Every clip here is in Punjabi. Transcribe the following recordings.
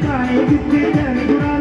ਦਿਖਾਏ ਜਿੱਥੇ ਚਰਨ ਗੁਰਾਂ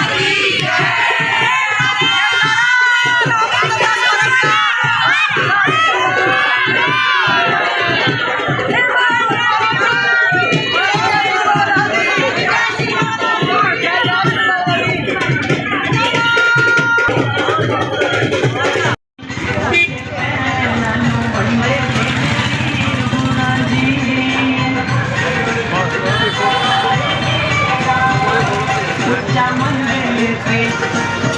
Maria! जय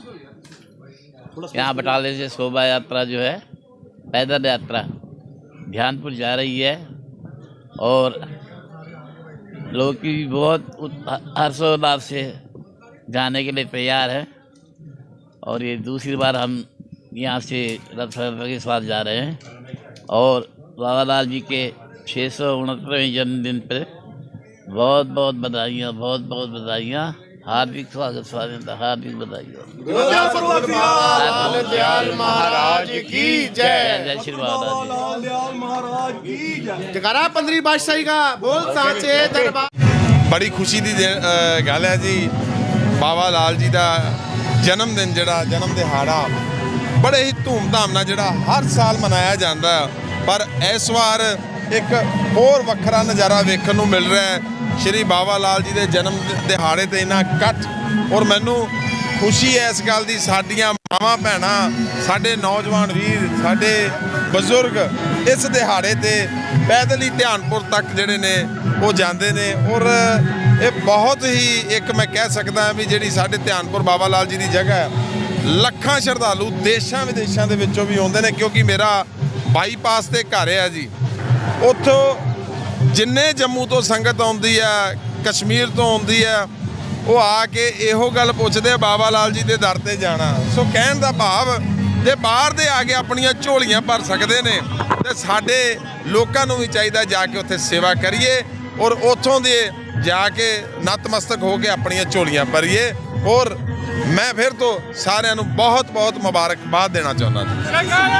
यहाँ बटाले से शोभा यात्रा जो है पैदल यात्रा ध्यानपुर जा रही है और लोग की भी बहुत हर्षोल्लास से जाने के लिए तैयार है और ये दूसरी बार हम यहाँ से रथ यात्रा के साथ जा रहे हैं और बाबा लाल जी के छः सौ उनहत्तरवें जन्मदिन पर बहुत बहुत बधाइयाँ बहुत बहुत बधाइयाँ हार्दिक स्वागत स्वागत हार्दिक बधाइयाँ। महाराज की जय जय श्री बाबा जी ਜਗਾਰਾ 15 ਬਾਦਸ਼ਾਹੀ ਦਾ ਬੋਲ ਸਾਚੇ ਦਰਬਾਰ ਬੜੀ ਖੁਸ਼ੀ ਦੀ ਦਿਨ- ਅ, ਗੱਲ ਹੈ ਜੀ ਬਾਬਾ ਲਾਲ ਜੀ ਦਾ ਜਨਮ ਦਿਨ ਜਿਹੜਾ ਜਨਮ ਦਿਹਾੜਾ ਬੜੇ ਹੀ ਧੂਮਧਾਮ ਨਾਲ ਜਿਹੜਾ ਹਰ ਸਾਲ ਮਨਾਇਆ ਜਾਂਦਾ ਹੈ। ਪਰ ਇਸ ਵਾਰ ਇੱਕ ਹੋਰ ਵੱਖਰਾ ਨਜ਼ਾਰਾ ਵੇਖਣ ਨੂੰ ਮਿਲ ਰਿਹਾ ਹੈ ਸ਼੍ਰੀ ਬਾਬਾ ਲਾਲ ਜੀ ਦੇ ਜਨਮ ਦਿ- ਦਿਹਾੜੇ ਤੇ ਇਹਨਾਂ ਇਕੱਠ ਔਰ ਮੈਨੂੰ ਖੁਸ਼ੀ ਹੈ ਇਸ ਗੱਲ ਦੀ, ਸਾਡੀਆਂ ਮਾਵਾਂ, ਭੈਣਾਂ, ਸਾਡੇ ਨੌਜਵਾਨ ਵੀਰ, ਸਾਡੇ ਬਜ਼ੁਰਗ ਇਸ ਦਿਹਾੜੇ ਤੇ ਪੈਦਲ ਹੀ ਧਿਆਨਪੁਰ ਤੱਕ ਜਿਹੜੇ ਨੇ ਉਹ ਜਾਂਦੇ ਨੇ ਔਰ ਇਹ ਬਹੁਤ ਹੀ ਇੱਕ ਮੈਂ ਕਹਿ ਸਕਦਾ ਵੀ ਜਿਹੜੀ ਸਾਡੇ ਧਿਆਨਪੁਰ ਬਾਬਾ ਲਾਲ ਜੀ ਦੀ ਜਗ੍ਹਾ ਹੈ, ਲੱਖਾਂ ਸ਼ਰਧਾਲੂ ਦੇਸ਼ਾਂ ਵਿਦੇਸ਼ਾਂ ਦੇ ਵਿੱਚੋਂ ਵੀ ਆਉਂਦੇ ਨੇ ਕਿਉਂਕਿ ਮੇਰਾ ਬਾਈਪਾਸ ਤੇ ਘਰ ਹੈ ਜੀ। ਉੱਥੋਂ ਜਿੰਨੇ ਜੰਮੂ ਤੋਂ ਸੰਗਤ ਆਉਂਦੀ ਹੈ, ਕਸ਼ਮੀਰ ਤੋਂ ਆਉਂਦੀ ਹੈ ਉਹ ਆ ਕੇ ਇਹੋ ਗੱਲ ਪੁੱਛਦੇ ਆ, ਬਾਬਾ ਲਾਲ ਜੀ ਦੇ ਦਰ ਤੇ ਜਾਣਾ। ਸੋ ਕਹਿਣ ਦਾ ਭਾਵ, ਜੇ ਬਾਹਰ ਦੇ ਆ ਕੇ ਆਪਣੀਆਂ ਝੋਲੀਆਂ ਭਰ ਸਕਦੇ ਨੇ, ਤੇ ਸਾਡੇ ਲੋਕਾਂ ਨੂੰ ਵੀ ਚਾਹੀਦਾ ਜਾ ਕੇ ਉੱਥੇ ਸੇਵਾ ਕਰੀਏ ਔਰ ਉੱਥੋਂ ਦੇ ਜਾ ਕੇ ਨਤਮਸਤਕ ਹੋ ਕੇ ਆਪਣੀਆਂ ਝੋਲੀਆਂ ਭਰੀਏ। ਔਰ ਮੈਂ ਫਿਰ ਤੋਂ ਸਾਰਿਆਂ ਨੂੰ ਬਹੁਤ ਬਹੁਤ ਮੁਬਾਰਕਬਾਦ ਦੇਣਾ ਚਾਹੁੰਦਾ ਜੀ।